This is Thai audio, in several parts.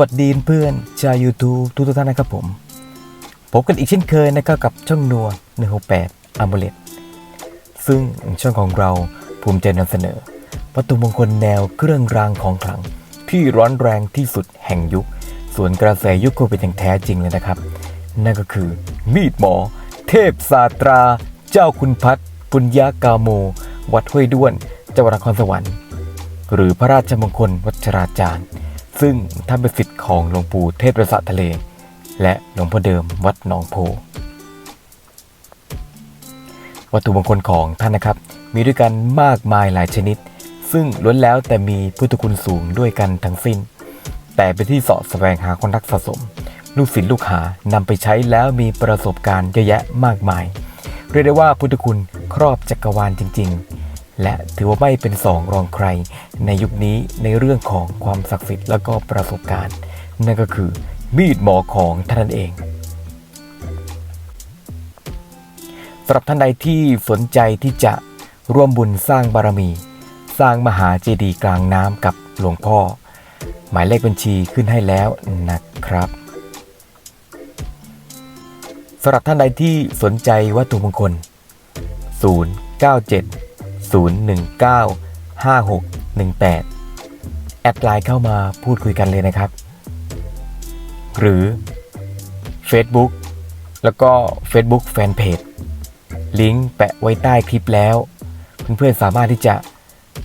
วัสดีเพื่อนชาว YouTube ทุกท่านนะครับผม พบกันอีกเช่นเคยนะครับกับช่องนัว168 a m u l e t ซึ่งช่องของเราภูมิใจนำเสนอวัตถุมงคลแนวเครื่องรางของขลัง ที่ร้อนแรงที่สุดแห่งยุค ส่วนกระแสยุคโควิดอย่างแท้จริงเลยนะครับ นั่นก็คือ มีดหมอ เทพศาสตรา เจ้าคุณพัฒน์ปุญญากาโม วัดห้วยด้วนจังหวัดนครสวรรค์ หรือพระราชมงคลวัชราจารย์ ซึ่งท่านเป็นศิษย์ของหลวงปู่เทพประสาทะเล และหลวงพ่อเดิมวัดหนองโพ วัตถุมงคลของท่านนะครับ มีด้วยกันมากมายหลายชนิด ซึ่งล้วนแล้วแต่มีพุทธคุณสูงด้วยกันทั้งสิ้น แต่เป็นที่เสาะแสวงหาคนรักสะสม ลูกศิษย์ลูกหานำไปใช้แล้วมีประสบการณ์เยอะแยะมากมาย เรียกได้ว่าพุทธคุณครอบจักรวาลจริง ๆ และถือว่าไม่เป็นสองรองใคร ในยุคนี้ในเรื่องของความศักดิ์สิทธิ์และก็ประสบการณ์ นั่นก็คือมีดหมอของท่านนั่นเองสำหรับท่านใดที่สนใจที่จะร่วมบุญสร้างบารมี สร้างมหาเจดีย์กลางน้ำกับหลวงพ่อ หมายเลขบัญชีขึ้นให้แล้วนะครับสำหรับท่านใดที่สนใจวัตถุมงคล 097 019 5618 แอดไลน์เข้ามาพูดคุยกันเลยนะครับ หรือ Facebook แล้วก็ Facebook Fanpage ลิงก์แปะไว้ใต้คลิปแล้ว เพื่อนๆสามารถที่จะ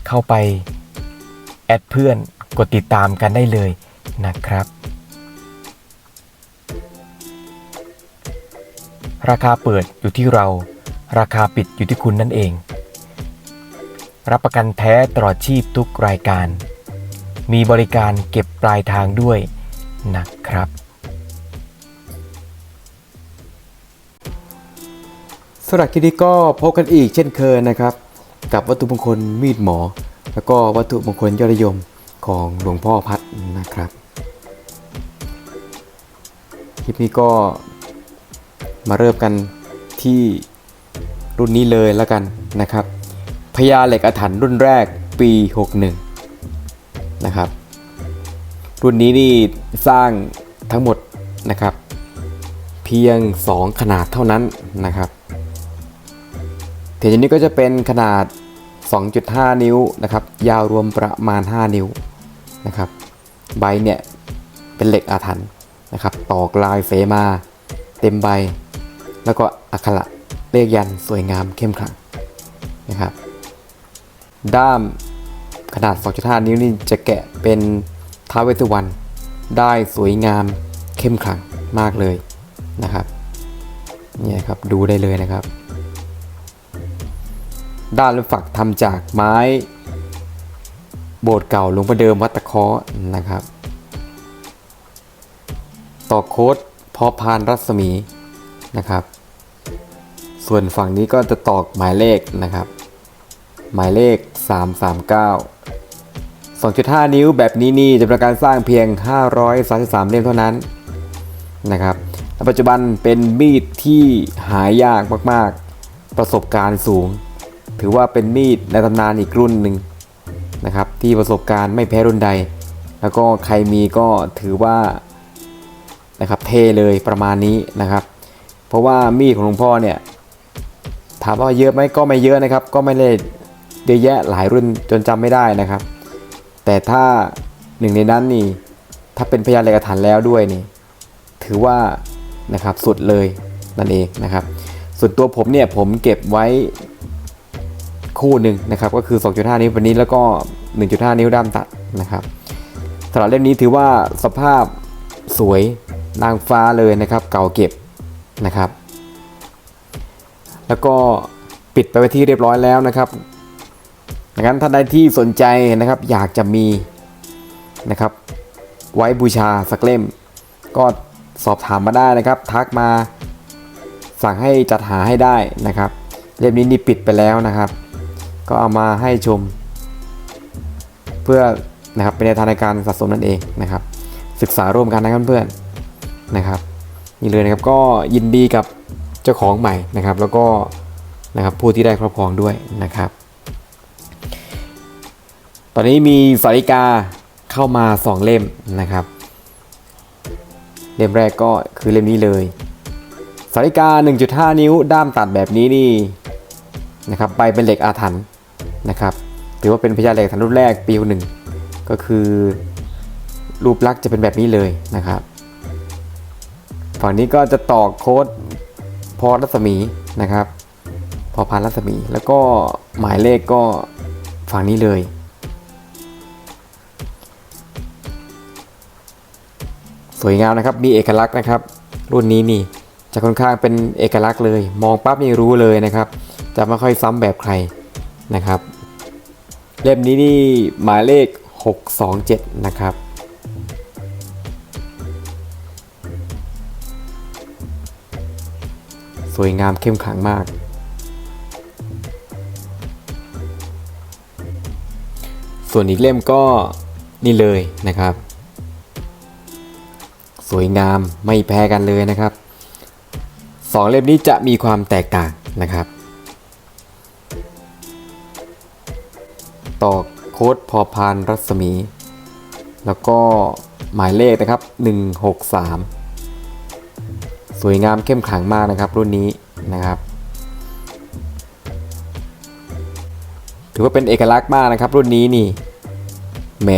เข้าไป แอดเพื่อนกดติดตามกันได้เลยนะครับ ราคาเปิดอยู่ที่เรา ราคาปิดอยู่ที่คุณนั่นเอง รับประกันแท้ตลอดชีพทุกรายการ มีบริการเก็บปลายทางด้วยนะครับ สำหรับคลิปนี้ก็พบกันอีกเช่นเคยนะครับ กับวัตถุมงคลมีดหมอ แล้วก็วัตถุมงคลยอดนิยมของหลวงพ่อพัดนะครับ คลิปนี้ก็มาเริ่มกันที่รุ่นนี้เลยแล้วกันนะครับ ญาเหล็กอาถรรพ์รุ่นแรกปี 61 นะครับ รุ่นนี้นี่สร้างทั้งหมดนะครับ เพียง 2 ขนาดเท่านั้นนะครับเทียนนี้ก็จะเป็นขนาด 2.5 นิ้วนะครับ ยาวรวมประมาณ 5 นิ้วนะครับ ใบเนี่ยเป็นเหล็กอาถรรพ์นะครับ ตอกลายเสมา เต็มใบ แล้วก็อักขระเลขยันสวยงามเข้มขลังนะครับ ด้ามขนาด 2.5 นิ้วนี่จะแกะเป็นท้าเวสุวรรณได้สวยงามเข้มขลังมากเลยนะครับเนี่ยครับดูได้เลยนะครับ ด้านลูกฝักทำจากไม้ โบสถ์เก่าหลวงพ่อเดิมวัดตะเคาะนะครับ ต่อโค้ดพอพานรัศมีนะครับ ส่วนฝั่งนี้ก็จะตอกหมายเลขนะครับ หมายเลข 339 2.5 นิ้วแบบนี้นี่จะเป็นการสร้างเพียง 533 เล่มเท่านั้นนะครับปัจจุบันเป็นมีดที่หายากมากๆ ประสบการณ์สูง ถือว่าเป็นมีดในตำนานอีกรุ่นหนึ่งนะครับที่ประสบการณ์ไม่แพ้รุ่นใด แล้วก็ใครมีก็ถือว่านะครับเทเลยประมาณนี้นะครับ เพราะว่ามีดของหลวงพ่อเนี่ยถามว่าเยอะไหมก็ไม่เยอะนะครับ ก็ไม่ได้ เยอะแยะหลายรุ่นจนจำไม่ได้นะครับ แต่ถ้าหนึ่งในนั้นนี่ถ้าเป็นพยานเหล็กอาถรแล้วด้วยนี่ถือว่านะครับสุดเลยนั่นเองนะครับ ส่วนตัวผมเนี่ยผมเก็บไว้คู่หนึ่งนะครับก็คือ 2.5 นิ้วนนี้แล้วก็ 1.5 นิ้วด้ามตัดนะครับสำหรับเล่มนี้ถือว่าสภาพสวยนางฟ้าเลยนะครับ เก่าเก็บนะครับ แล้วก็ปิดไปไว้ที่เรียบร้อยแล้วนะครับ ดังนั้นท่านใดที่สนใจนะครับอยากจะมีนะครับ ไว้บูชาสักเล่ม ก็สอบถามมาได้นะครับ ทักมาสั่งให้จัดหาให้ได้นะครับ เล่มนี้นี่ปิดไปแล้วนะครับ ก็เอามาให้ชม เพื่อนะครับเป็นในทางในการสะสมนั่นเองนะครับ ศึกษาร่วมกันนะครับเพื่อนนะครับนี่เลยนะครับก็ยินดีกับเจ้าของใหม่นะครับ แล้วก็นะครับผู้ที่ได้ครอบครองด้วยนะครับ อนนี้มีสาริกาเข้ามา 2 เล่มนะครับ เล่มแรกก็คือเล่มนี้เลยสาริกา 1.5 นิ้ว ด้ามตัดแบบนี้นี่นะครับใบเป็นเหล็กอาถรรพ์นะครับถือว่าเป็นพญาเหล็กทันรุ่นแรกปีหนึ่งก็คือรูปลักษณ์จะเป็นแบบนี้เลยนะครับฝั่งนี้ก็จะตอกโค้ดพอรัศมีนะครับ พอพันรัศมี แล้วก็หมายเลขก็ฝั่งนี้เลย สวยงามนะครับ มีเอกลักษณ์นะครับ รุ่นนี้นี่จะค่อนข้างเป็นเอกลักษณ์เลย มองปั๊บนี่รู้เลยนะครับ จะไม่ค่อยซ้ำแบบใครนะครับ เล่มนี้นี่หมายเลข 627 นะครับสวยงามเข้มขลังมาก ส่วนอีกเล่มก็นี่เลยนะครับ สวยงามไม่แพ้กันเลยนะครับสองเล่มนี้จะมีความแตกต่างนะครับ ต่อโค้ดพอพานรัศมี แล้วก็หมายเลขนะครับ 163 สวยงามเข้มขลังมากนะครับรุ่นนี้นะครับ ถือว่าเป็นเอกลักษณ์มากนะครับ รุ่นนี้นี่แหม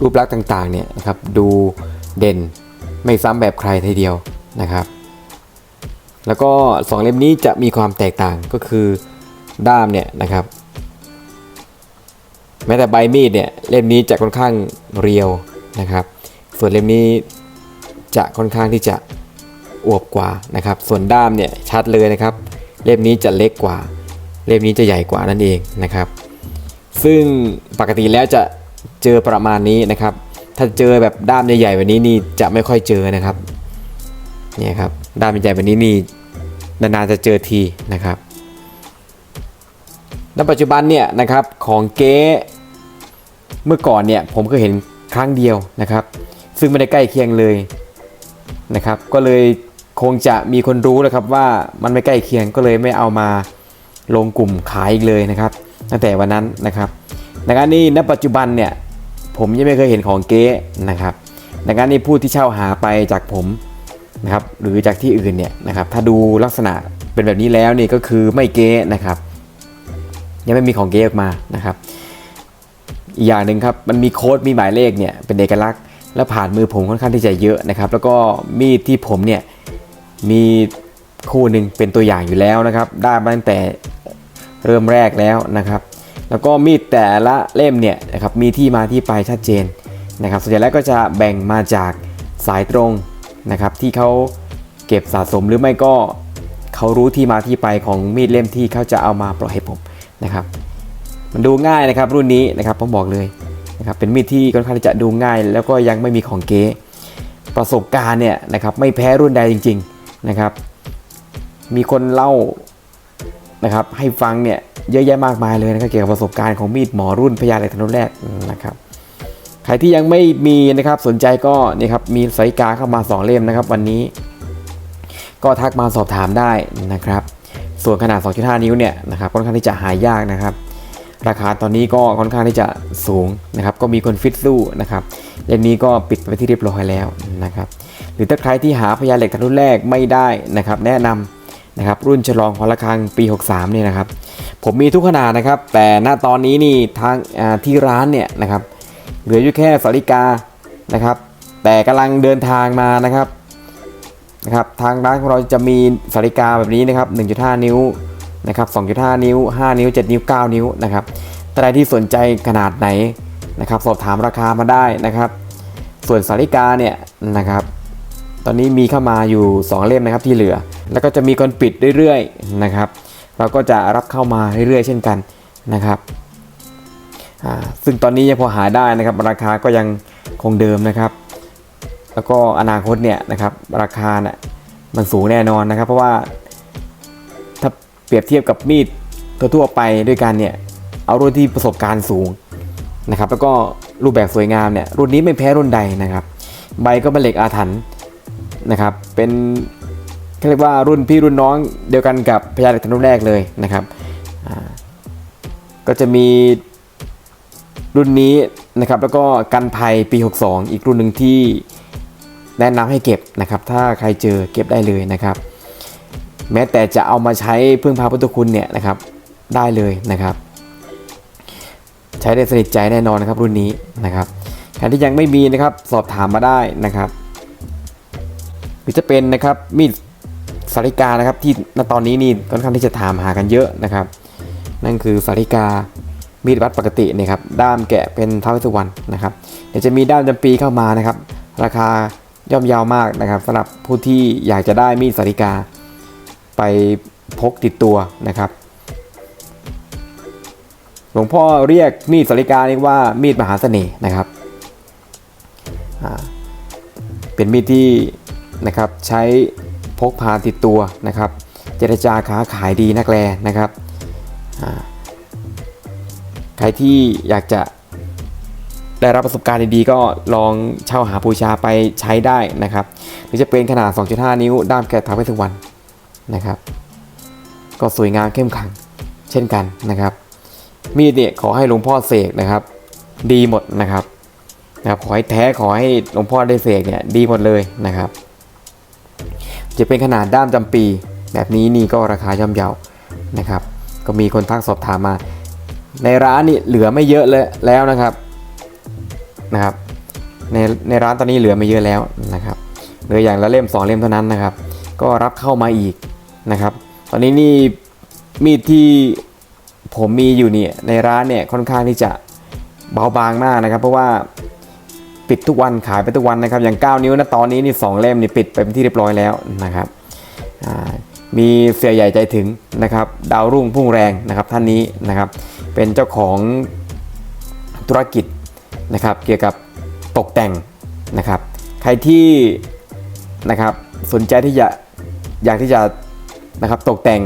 รูปลักษณ์ต่างๆเนี่ยนะครับดู เด่นไม่ซ้ำแบบใครทีเดียวนะครับ แล้วก็สองเล่มนี้จะมีความแตกต่างก็คือด้ามเนี่ยนะครับ แม้แต่ใบมีดเนี่ยเล่มนี้จะค่อนข้างเรียวนะครับ ส่วนเล่มนี้จะค่อนข้างที่จะอวบกว่านะครับ ส่วนด้ามเนี่ยชัดเลยนะครับ เล่มนี้จะเล็กกว่า เล่มนี้จะใหญ่กว่านั่นเองนะครับ ซึ่งปกติแล้วจะเจอประมาณนี้นะครับ ถ้าเจอแบบด้ามใหญ่ๆแบบนี้นี่จะไม่ค่อยเจอนะครับเนี่ยครับด้ามใหญ่แบบนี้นี่นานๆจะเจอทีนะครับณปัจจุบันเนี่ยนะครับของเก๊เมื่อก่อนเนี่ยผมเคยเห็นครั้งเดียวนะครับ ซึ่งไม่ได้ใกล้เคียงเลยนะครับ ก็เลยคงจะมีคนรู้นะครับว่ามันไม่ใกล้เคียงก็เลยไม่เอามาลงกลุ่มขายอีกเลยนะครับ ตั้งแต่วันนั้นนะครับดังนั้นนี่ณปัจจุบันเนี่ย ผมยังไม่เคยเห็นของเก๊นะครับดังนั้นนี่ผู้ที่เช่าหาไปจากผมนะครับหรือจากที่อื่นเนี่ยนะครับถ้าดูลักษณะเป็นแบบนี้แล้วนี่ก็คือไม่เก๊นะครับ ยังไม่มีของเก๊ออกมานะครับอีกอย่างหนึ่งครับมันมีโค้ดมีหมายเลขเนี่ยเป็นเอกลักษณ์และผ่านมือผมค่อนข้างที่จะเยอะนะครับ แล้วก็มีดที่ผมเนี่ยมีคู่หนึ่งเป็นตัวอย่างอยู่แล้วนะครับ ได้มาตั้งแต่เริ่มแรกแล้วนะครับ แล้วก็มีดแต่ละเล่มเนี่ยนะครับมีที่มาที่ไปชัดเจนนะครับส่วนใหญ่แล้วก็จะแบ่งมาจากสายตรงนะครับที่เขาเก็บสะสมหรือไม่ก็เขารู้ที่มาที่ไปของมีดเล่มที่เขาจะเอามาปล่อยให้ผมนะครับ มันดูง่ายนะครับรุ่นนี้นะครับผมบอกเลยนะครับเป็นมีดที่ค่อนข้างจะดูง่าย แล้วก็ยังไม่มีของเก๊ประสบการณ์เนี่ยนะครับไม่แพ้รุ่นใดจริง ๆนะครับ มีคนเล่า นะครับให้ฟังเนี่ยเยอะแยะมากมายเลยนะครับเกี่ยวกับประสบการณ์ของมีดหมอรุ่นพญาเหล็กธนุแรกนะครับใครที่ยังไม่มีนะครับสนใจก็นี่ครับมีสายกาเข้ามาสองเล่มนะครับ วันนี้ ก็ทักมาสอบถามได้นะครับ ส่วนขนาด 2.5 นิ้วเนี่ยนะครับค่อนข้างที่จะหายากนะครับ ราคาตอนนี้ก็ค่อนข้างที่จะสูงนะครับ ก็มีคนฟิตสู้นะครับเล่มนี้ก็ปิดไปที่เรียบร้อยแล้วนะครับ หรือถ้าใครที่หาพยาเหล็กทันรุ่นแรกไม่ได้นะครับ แนะนำ นะครับรุ่นฉลองของระฆังปี 63เนี่ยนะครับผมมีทุกขนาดนะครับ แต่ณตอนนี้นี่ทางที่ร้านเนี่ยนะครับเหลืออยู่แค่สาริกานะครับ แต่กำลังเดินทางมานะครับนะครับ ทางร้านของเราจะมีสาริกาแบบนี้นะครับ 1.5 นิ้วนะครับ 2.5 นิ้ว 5 นิ้ว 7 นิ้ว 9 นิ้วนะครับถ้าใครที่สนใจขนาดไหนนะครับสอบถามราคามาได้นะครับ ส่วนสาริกาเนี่ยนะครับ ตอนนี้มีเข้ามาอยู่ 2 เล่มนะครับที่เหลือ แล้วก็จะมีคนปิดเรื่อยๆนะครับ เราก็จะรับเข้ามาเรื่อยๆ เช่นกันนะครับซึ่งตอนนี้ยังพอหาได้นะครับ ราคาก็ยังคงเดิมนะครับ แล้วก็อนาคตเนี่ยนะครับราคาเนี่ยมันสูงแน่นอนนะครับ เพราะว่าถ้าเปรียบเทียบกับมีดทั่วๆไปด้วยกันเนี่ยเอารุ่นที่ประสบการณ์สูงนะครับแล้วก็รูปแบบสวยงามเนี่ยรุ่นนี้ไม่แพ้รุ่นใดนะครับ ใบก็เป็นเหล็กอาถรรพ์นะครับเป็น เรียกว่ารุ่นพี่รุ่นน้องเดียวกันกับพญาเหล็กธนุแรกเลยนะครับ ก็จะมีรุ่นนี้นะครับแล้วก็กันภัยปี 62 อีกรุ่นหนึ่งที่แนะนำให้เก็บนะครับ ถ้าใครเจอเก็บได้เลยนะครับ แม้แต่จะเอามาใช้พึ่งพาพุทธคุณเนี่ยนะครับได้เลยนะครับ ใช้ได้สนิทใจแน่นอนนะครับรุ่นนี้นะครับใครที่ยังไม่มีนะครับสอบถามมาได้นะครับ หรือจะเป็นนะครับมีด สาริกานะครับที่ณตอนนี้นี่ค่อนข้างที่จะถามหากันเยอะนะครับ นั่นคือสาริกามีดวัดปกติเนี่ยครับด้ามแกะเป็นเท้าวสุวรรณนะครับเดี๋ยวจะมีด้ามจำปีเข้ามานะครับ ราคาย่อมยาวมากนะครับสำหรับผู้ที่อยากจะได้มีดสาริกา ไปพกติดตัวนะครับหลวงพ่อเรียกมีดสาริกานี่ว่ามีดมหาเสน่ห์นะครับเป็นมีดที่นะครับใช้ พกพาติดตัวนะครับ เจรจาค้าขายดีนักแลนะครับใครที่อยากจะได้รับประสบการณ์ดีๆ ก็ลองเช่าหาบูชาไปใช้ได้นะครับหรือจะเป็นขนาด 2.5 นิ้ว ด้ามแกะท้าวเวสสุวรรณนะครับ ก็สวยงามเข้มขังเช่นกันนะครับ มีดเนี่ยขอให้หลวงพ่อเสกนะครับ ดีหมดนะครับนะครับขอให้แท้ขอให้หลวงพ่อได้เสกเนี่ยดีหมดเลยนะครับ จะเป็นขนาดด้ามจำปี แบบนี้นี่ก็ราคาย่อมเยานะครับ ก็มีคนทักสอบถามมา ในร้านนี่เหลือไม่เยอะเลยแล้วนะครับนะครับ ในในร้านตอนนี้เหลือไม่เยอะแล้วนะครับเหลืออย่างละเล่มสองเล่มเท่านั้นนะครับ ก็รับเข้ามาอีกนะครับ ตอนนี้นี่มีดที่ผมมีอยู่เนี่ยในร้านเนี่ยค่อนข้างที่จะเบาบางมากนะครับ เพราะว่า ปิดทุกวันขายไปทุกวันนะครับ อย่าง 9 นิ้วนะตอนนี้นี่สองเล่มนี่ปิดไปเป็นที่เรียบร้อยแล้วนะครับมีเสียใหญ่ใจถึงนะครับ ดาวรุ่งพุ่งแรงนะครับท่านนี้นะครับเป็นเจ้าของธุรกิจนะครับ เกี่ยวกับตกแต่งนะครับ ใครที่นะครับสนใจที่จะอยากที่จะนะครับตกแต่ง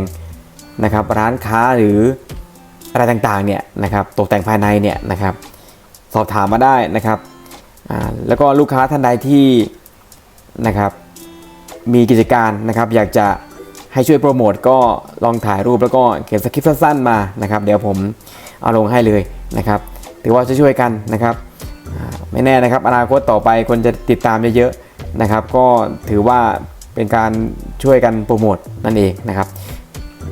นะครับร้านค้าหรืออะไรต่างๆเนี่ยนะครับตกแต่งภายในเนี่ยนะครับ สอบถามมาได้นะครับ แล้วก็ลูกค้าท่านใดที่นะครับมีกิจการนะครับ อยากจะให้ช่วยโปรโมทก็ลองถ่ายรูปแล้วก็เขียนสคริปต์สั้นๆมานะครับ เดี๋ยวผมเอาลงให้เลยนะครับถือว่าจะช่วยกันนะครับไม่แน่นะครับอนาคตต่อไปคนจะติดตามเยอะๆนะครับ ก็ถือว่าเป็นการช่วยกันโปรโมทนั่นเองนะครับ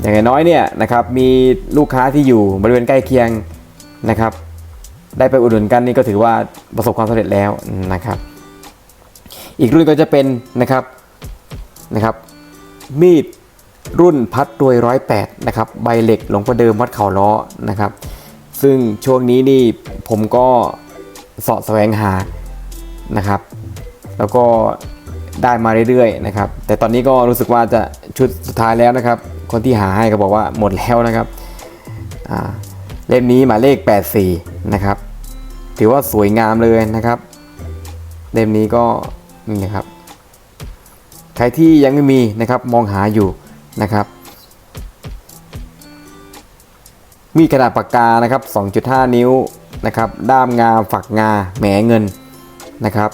อย่างน้อยเนี่ยนะครับมีลูกค้าที่อยู่บริเวณใกล้เคียงนะครับ ได้ไปอุดหนุนกันนี่ก็ถือว่าประสบความสำเร็จแล้วนะครับ อีกรุ่นก็จะเป็นนะครับนะครับ มีดรุ่นพัดรวยร้อยแปดนะครับใบเหล็กหลวงพ่อเดิมวัดเขาล้อนะครับ ซึ่งช่วงนี้นี่ผมก็เสาะแสวงหานะครับ แล้วก็ได้มาเรื่อยๆนะครับ แต่ตอนนี้ก็รู้สึกว่าจะชุดสุดท้ายแล้วนะครับ คนที่หาให้ก็บอกว่าหมดแล้วนะครับเล่มนี้หมายเลข 84 นะครับ ถือว่าสวยงามเลยนะครับ เล่มนี้ก็นี่นะครับ ใครที่ยังไม่มีนะครับมองหาอยู่นะครับ มีขนาดปากกานะครับ 2.5 นิ้วนะครับ ด้ามงาฝักงาแหมเงินนะครับ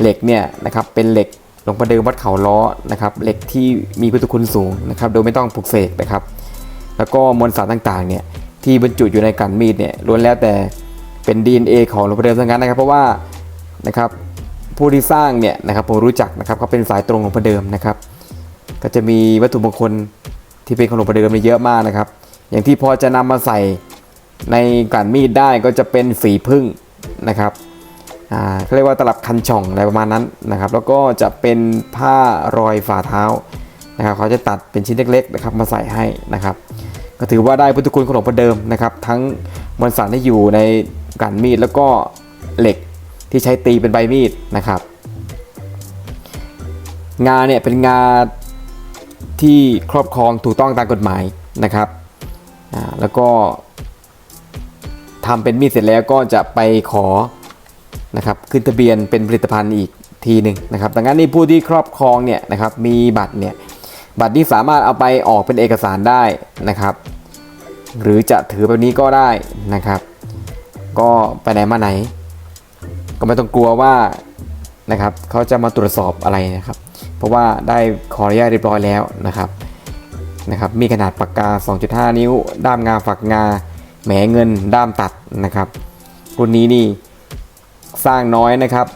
เหล็กเนี่ยนะครับเป็นเหล็กหลวงประเดิมวัดเขาล้อนะครับเหล็กที่มีพุทธคุณสูงนะครับ โดยไม่ต้องปลุกเสกนะครับ แล้วก็มวลสารต่างๆเนี่ย ที่บรรจุอยู่ในกันมีดเนี่ยล้วนแล้วแต่เป็น DNA ของหลวงประเดิมทั้งนั้นนะครับ เพราะว่านะครับผู้ที่สร้างเนี่ยนะครับผมรู้จักนะครับเขาเป็นสายตรงหลวงประเดิมนะครับ ก็จะมีวัตถุมงคลที่เป็นของหลวงประเดิมเนี่ยเยอะมากนะครับ อย่างที่พอจะนำมาใส่ในกันมีดได้ก็จะเป็นฝีพึ่งนะครับอ่าเขาเรียกว่าตลับคันช่องอะไรประมาณนั้นนะครับ แล้วก็จะเป็นผ้ารอยฝ่าเท้านะครับเขาจะตัดเป็นชิ้นเล็กๆนะครับมาใส่ให้นะครับ ก็ถือว่าได้พุทธคุณของหลวงพ่อเดิมนะครับ ทั้งมวลสารที่อยู่ในกันมีดแล้วก็เหล็กที่ใช้ตีเป็นใบมีดนะครับ งาเนี่ยเป็นงาที่ครอบครองถูกต้องตามกฎหมายนะครับแล้วก็ทำเป็นมีดเสร็จแล้วก็จะไปขอนะครับขึ้นทะเบียนเป็นผลิตภัณฑ์อีกทีหนึ่งนะครับดังนั้นนี่ผู้ที่ครอบครองเนี่ยนะครับมีบัตรเนี่ย บัตรที่สามารถเอาไปออกเป็นเอกสารได้นะครับ หรือจะถือแบบนี้ก็ได้นะครับ ก็ไปไหนมาไหน ก็ไม่ต้องกลัวว่านะครับเขาจะมาตรวจสอบอะไรนะครับ เพราะว่าได้ขออนุญาตเรียบร้อยแล้วนะครับนะครับ มีขนาดปากกา 2.5 นิ้ว ด้ามงาฝักงาแหมเงินด้ามตัดนะครับรุ่นนี้นี่สร้างน้อยนะครับ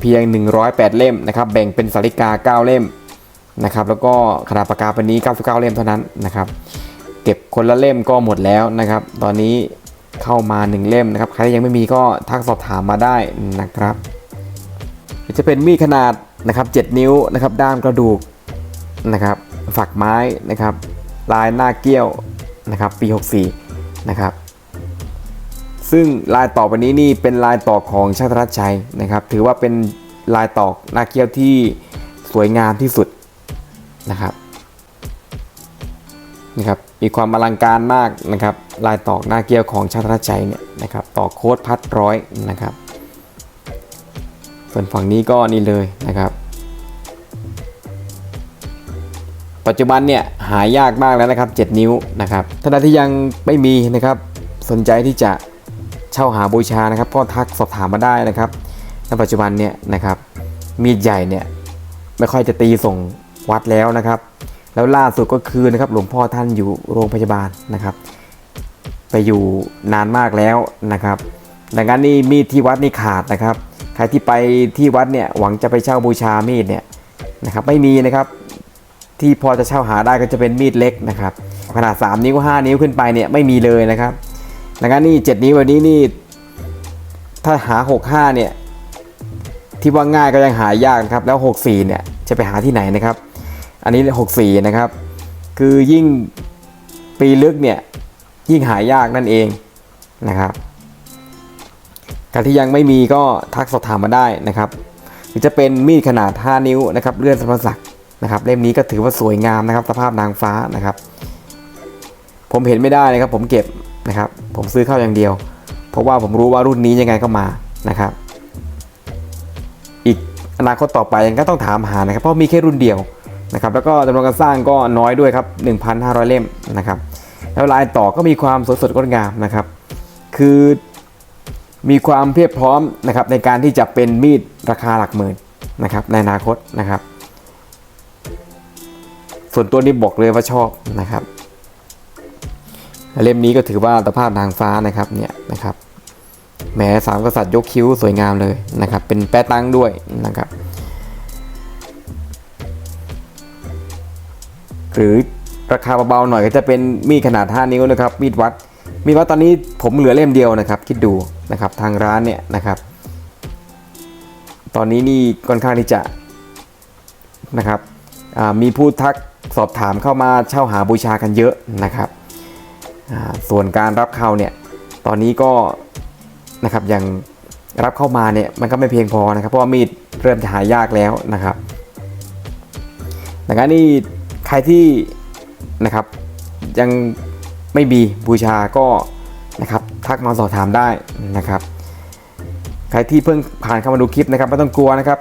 เพียง 108 เล่มนะครับ แบ่งเป็นสาริกา 9 เล่ม นะครับแล้วก็ขนาดปากกาเป็นนี้ 99 เล่มเท่านั้นนะครับเก็บคนละเล่มก็หมดแล้วนะครับ ตอนนี้เข้ามา 1 เล่มนะครับ ใครยังไม่มีก็ทักสอบถามมาได้นะครับ จะเป็นมีดขนาดนะครับ7นิ้วนะครับด้ามกระดูกนะครับฝักไม้นะครับ ลายหน้าเกี้ยวนะครับ ปี 64 นะครับ ซึ่งลายต่อไปนี้นี่เป็นลายต่อของช่างธนชัยนะครับ ถือว่าเป็นลายต่อหน้าเกี้ยวที่สวยงามที่สุด นะครับนะครับมีความอลังการมากนะครับลายตอกหน้าเกี้ยวของชาติรัชชัยเนี่ยนะครับต่อโค้ดพัดร้อยนะครับ ส่วนฝั่งนี้ก็นี่เลยนะครับ ปัจจุบันเนี่ยหายากมากแล้วนะครับ 7 นิ้วนะครับท่านใดที่ยังไม่มีนะครับสนใจที่จะเช่าหาบูชานะครับ ก็ทักสอบถามมาได้นะครับในปัจจุบันเนี่ยนะครับมีดใหญ่เนี่ยไม่ค่อยจะตีส่ง วัดแล้วนะครับ แล้วล่าสุดก็คือนะครับหลวงพ่อท่านอยู่โรงพยาบาลนะครับ ไปอยู่นานมากแล้วนะครับ ดังนั้นนี่มีดที่วัดนี่ขาดนะครับ ใครที่ไปที่วัดเนี่ยหวังจะไปเช่าบูชามีดเนี่ยนะครับไม่มีนะครับที่พอจะเช่าหาได้ก็จะเป็นมีดเล็กนะครับ ขนาด 3 นิ้ว 5 นิ้วขึ้นไปเนี่ยไม่มีเลยนะครับดังนั้นนี่7นิ้ววันนี้นี่ถ้าหา 65เนี่ยที่ว่าง่ายก็ยังหายากนะครับแล้ว 64เนี่ยจะไปหาที่ไหนนะครับ อันนี้ 64 นะครับ คือยิ่งปีลึกเนี่ยยิ่งหายากนั่นเองนะครับใครที่ยังไม่มีก็ทักสอบถามมาได้นะครับ หรือจะเป็นมีดขนาด 5 นิ้วนะครับเลื่อนสมรศักดิ์นะครับเล่มนี้ก็ถือว่าสวยงามนะครับ สภาพนางฟ้านะครับ ผมเห็นไม่ได้นะครับ ผมเก็บนะครับ ผมซื้อเข้าอย่างเดียว เพราะว่าผมรู้ว่ารุ่นนี้ยังไงก็มานะครับ อีกอนาคตต่อไปยังก็ต้องถามหานะครับ เพราะมีแค่รุ่นเดียว นะครับแล้วก็จำนวนการสร้างก็น้อยด้วยครับ 1,500 เล่มนะครับแล้วลายต่อก็มีความสวยสดงดงามนะครับ คือมีความเพียบพร้อมนะครับในการที่จะเป็นมีดราคาหลักหมื่นนะครับในอนาคตนะครับ ส่วนตัวนี้บอกเลยว่าชอบนะครับ เล่มนี้ก็ถือว่าตภาพนางฟ้านะครับเนี่ยนะครับแหมสามกษัตริย์ยกคิ้วสวยงามเลยนะครับ เป็นแปะตั้งด้วยนะครับ หรือราคาเบาๆหน่อยก็จะเป็นมีดขนาด 5 นิ้วนะครับ มีดวัด มีดวัดตอนนี้ผมเหลือเล่มเดียวนะครับ คิดดูนะครับทางร้านเนี่ยนะครับ ตอนนี้นี่ค่อนข้างที่จะนะครับมีผู้ทักสอบถามเข้ามาเช่าหาบูชากันเยอะนะครับส่วนการรับเข้าเนี่ยตอนนี้ก็นะครับยังรับเข้ามาเนี่ยมันก็ไม่เพียงพอนะครับเพราะว่ามีดเริ่มจะหายากแล้วนะครับดังนั้นนี่ ใครที่นะครับยังไม่มีบูชาก็นะครับทักมาสอบถามได้นะครับ ใครที่เพิ่งผ่านเข้ามาดูคลิปนะครับไม่ต้องกลัวนะครับ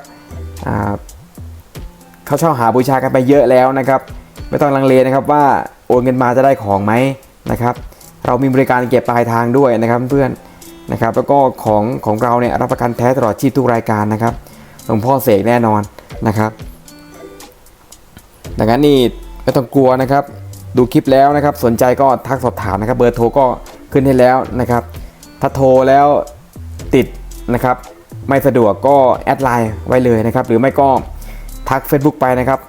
เขาเช่าหาบูชากันไปเยอะแล้วนะครับ ไม่ต้องลังเลนะครับว่าโอนเงินมาจะได้ของไหมนะครับ เรามีบริการเก็บปลายทางด้วยนะครับเพื่อนนะครับแล้วก็ของของเราเนี่ยรับประกันแท้ตลอดชีพทุกรายการนะครับหลวงพ่อเสกแน่นอนนะครับ ดังนั้นนี่ไม่ต้องกลัวนะครับ ดูคลิปแล้วนะครับ สนใจก็ทักสอบถามนะครับ เบอร์โทรก็ขึ้นให้แล้วนะครับ ถ้าโทรแล้วติดนะครับ ไม่สะดวกก็แอดไลน์ไว้เลยนะครับ หรือไม่ก็ทัก Facebook ไปนะครับ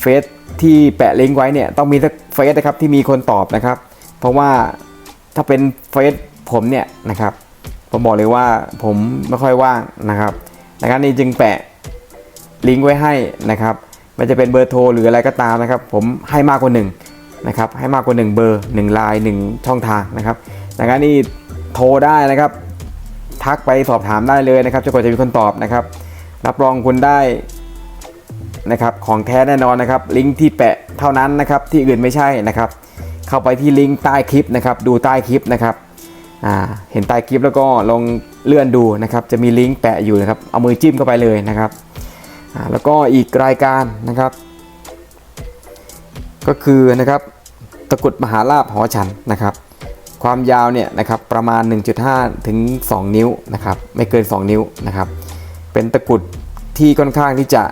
เฟซที่แปะลิงก์ไว้เนี่ยต้องมีสักเฟซนะครับที่มีคนตอบนะครับ เพราะว่าถ้าเป็นเฟซผมเนี่ยนะครับผมบอกเลยว่าผมไม่ค่อยว่างนะครับดังนั้นนี่จึงแปะลิงก์ไว้ให้นะครับ มันจะเป็นเบอร์โทรหรืออะไรก็ตามนะครับ ผมให้มากกว่า1นะครับให้มากกว่า 1 เบอร์1ลน์1ช่องทางนะครับดังนั้นนี่โทรได้นะครับ ทักไปสอบถามได้เลยนะครับจนกว่าจะมีคนตอบนะครับ รับรองคุณได้นะครับของแท้แน่นอนนะครับ ลิงก์ที่แปะเท่านั้นนะครับ ที่อื่นไม่ใช่นะครับ เข้าไปที่ลิงก์ใต้คลิปนะครับ ดูใต้คลิปนะครับอ่าเห็นใต้คลิปแล้วก็ลองเลื่อนดูนะครับ จะมีลิงก์แปะอยู่นะครับ เอามือจิ้มเข้าไปเลยนะครับ แล้วก็อีกรายการนะครับ ก็คือนะครับตะกรุดมหาลาภหอฉันนะครับ ความยาวเนี่ยนะครับประมาณ 1.5 ถึง 2 นิ้วนะครับไม่เกิน 2 นิ้วนะครับ เป็นตะกรุดที่ค่อนข้างที่จะ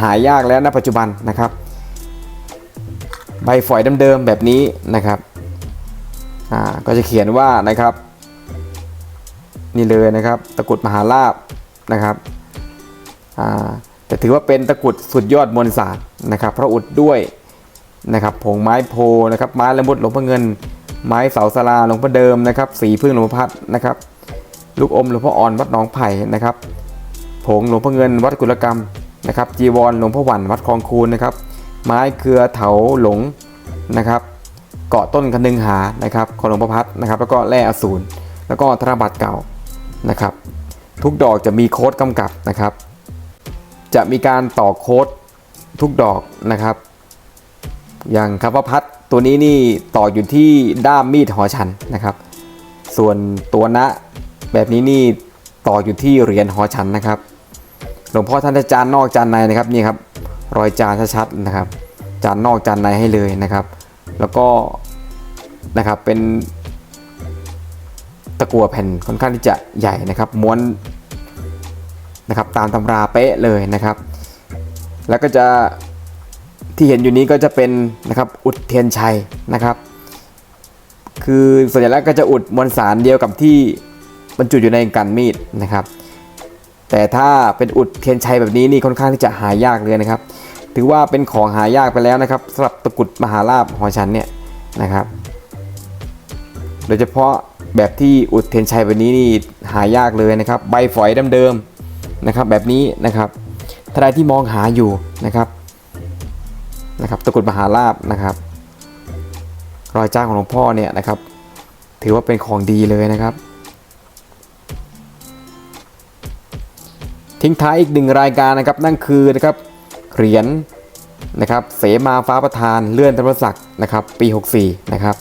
หายากแล้วณปัจจุบันนะครับ ใบฝอยเดิมๆแบบนี้นะครับก็จะเขียนว่านะครับ นี่เลยนะครับ ตะกรุดมหาลาภนะครับ อ่าแต่ถือว่าเป็นตะกรุดสุดยอดมวลสารนะครับ เพราะอุดด้วยนะครับผงไม้โพนะครับไม้ละมุดหลวงพ่อเงิน ไม้เสาสลาหลวงพ่อเดิมนะครับ สีพึ่งหลวงพ่อพัดนะครับ ลูกอมหลวงพ่ออ่อนวัดหนองไผ่นะครับผงหลวงพ่อเงินวัดกุลกรรมนะครับ จีวรหลวงพ่อหวันวัดคลองคูนนะครับ ไม้เครือเถาหลงนะครับ เกาะต้นคะนึงหานะครับของหลวงพ่อพัดนะครับ แล้วก็แร่อสูรแล้วก็ธนบัตรเก่านะครับ ทุกดอกจะมีโค้ดกำกับนะครับ จะมีการต่อโค้ดทุกดอกนะครับ อย่างคำว่าพัดตัวนี้นี่ต่ออยู่ที่ด้ามมีดหอฉันนะครับ ส่วนตัวนะแบบนี้นี่ต่ออยู่ที่เหรียญหอฉันนะครับ หลวงพ่อท่านจะจานนอกจานในนะครับนี่ครับรอยจานชัดๆนะครับ จานนอกจานในให้เลยนะครับ แล้วก็นะครับเป็นตะกั่วแผ่นค่อนข้างที่จะใหญ่นะครับ ม้วน นะครับตามตำราเป๊ะเลยนะครับ แล้วก็จะที่เห็นอยู่นี้ก็จะเป็นนะครับอุดเทียนชัยนะครับ คือส่วนใหญ่แล้วก็จะอุดมวลสารเดียวกับที่บรรจุอยู่ในกันมีดนะครับ แต่ถ้าเป็นอุดเทียนชัยแบบนี้นี่ค่อนข้างที่จะหายากเลยนะครับ ถือว่าเป็นของหายากไปแล้วนะครับสำหรับตะกุดมหาลาภหอฉันเนี่ยนะครับ โดยเฉพาะแบบที่อุดเทียนชัยแบบนี้นี่หายากเลยนะครับ ใบฝอยเดิมๆ นะครับแบบนี้นะครับถ้าใดที่มองหาอยู่นะครับนะครับตะกรุดมหาลาภนะครับรอยจ้างของหลวงพ่อเนี่ยนะครับ ถือว่าเป็นของดีเลยนะครับ ทิ้งท้ายอีกหนึ่งรายการนะครับนั่นคือนะครับเหรียญนะครับเสมาฟ้าประธานเลื่อนธรรมศักดิ์นะครับ ปี 64 นะครับ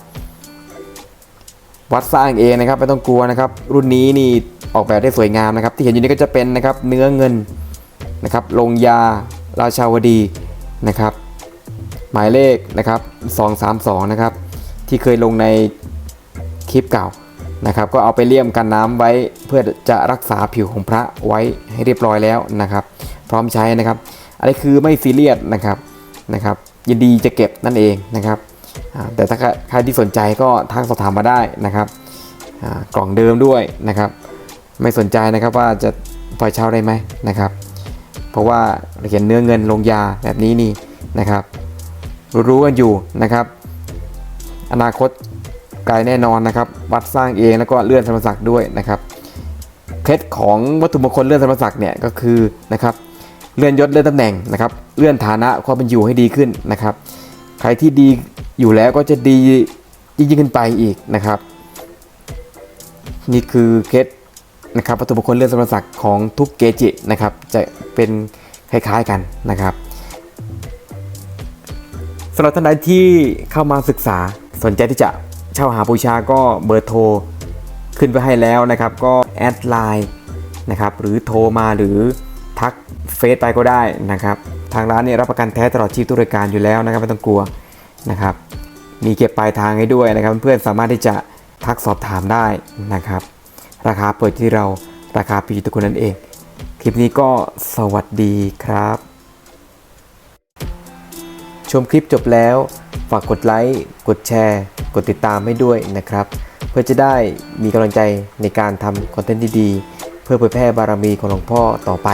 วัดสร้างเองนะครับไม่ต้องกลัวนะครับ รุ่นนี้นี่ ออกแบบได้สวยงามนะครับ ที่เห็นอยู่นี้ก็จะเป็นนะครับเนื้อเงินนะครับลงยาราชาวดีนะครับ หมายเลขนะครับ232นะครับที่เคยลงในคลิปเก่านะครับ ก็เอาไปเลี่ยมกันน้ำไว้เพื่อจะรักษาผิวของพระไว้ให้เรียบร้อยแล้วนะครับ พร้อมใช้นะครับ อันนี้คือไม่ซีเรียสนะครับนะครับ ยินดีจะเก็บนั่นเองนะครับ แต่ถ้าใครที่สนใจก็ทักสอบถามมาได้นะครับกล่องเดิมด้วยนะครับ ไม่สนใจนะครับว่าจะปล่อยเช่าได้ไหมนะครับ เพราะว่าเหรียญเนื้อเงินลงยาแบบนี้นี่นะครับ รู้ๆกันอยู่นะครับ อนาคตไกลแน่นอนนะครับ วัดสร้างเองแล้วก็เลื่อนธรรมศักดิ์ด้วยนะครับเคล็ดของวัตถุมงคลเลื่อนธรรมศักดิ์เนี่ยก็คือนะครับเลื่อนยศเลื่อนตำแหน่งนะครับ เลื่อนฐานะความเป็นอยู่ให้ดีขึ้นนะครับ ใครที่ดีอยู่แล้วก็จะดียิ่งขึ้นไปอีกนะครับ นี่คือเคล็ด นะครับวัตถุมงคลเลื่อนธรรมศักดิ์ของทุกเกจินะครับจะเป็นคล้ายๆกันนะครับสำหรับท่านใดที่เข้ามาศึกษาสนใจที่จะเช่าหาบูชาก็เบอร์โทรขึ้นไปให้แล้วนะครับ ก็แอดไลน์นะครับหรือโทรมาหรือทักเฟซไปก็ได้นะครับ ทางร้านเนี่ยรับประกันแท้ตลอดชีพทุกรายการอยู่แล้วนะครับไม่ต้องกลัวนะครับ มีเก็บปลายทางให้ด้วยนะครับ เพื่อนๆสามารถที่จะทักสอบถามได้นะครับ ราคาเปิดที่เราราคาปีทุกคนนั่นเอง คลิปนี้ก็สวัสดีครับ ชมคลิปจบแล้ว ฝากกดไลค์กดแชร์ กดติดตามให้ด้วยนะครับ เพื่อจะได้มีกำลังใจในการทำคอนเทนต์ดีๆ เพื่อเผยแพร่บารมีของหลวงพ่อต่อไป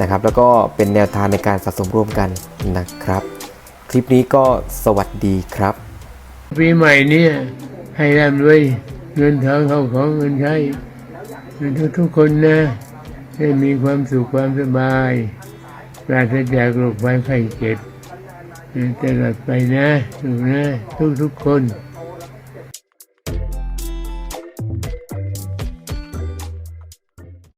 นะครับ แล้วก็เป็นแนวทางในการสะสมร่วมกันนะครับ คลิปนี้ก็สวัสดีครับ ปีใหม่เนี่ยให้ร่ำรวยเงินทองเข้าของเงินใช้ ทุกทุกๆคนนะ ให้มีความสุขความสบายปราศจากโรคภัยไข้เจ็บตลอดไปนะถูกนะ ทุกทุกๆคน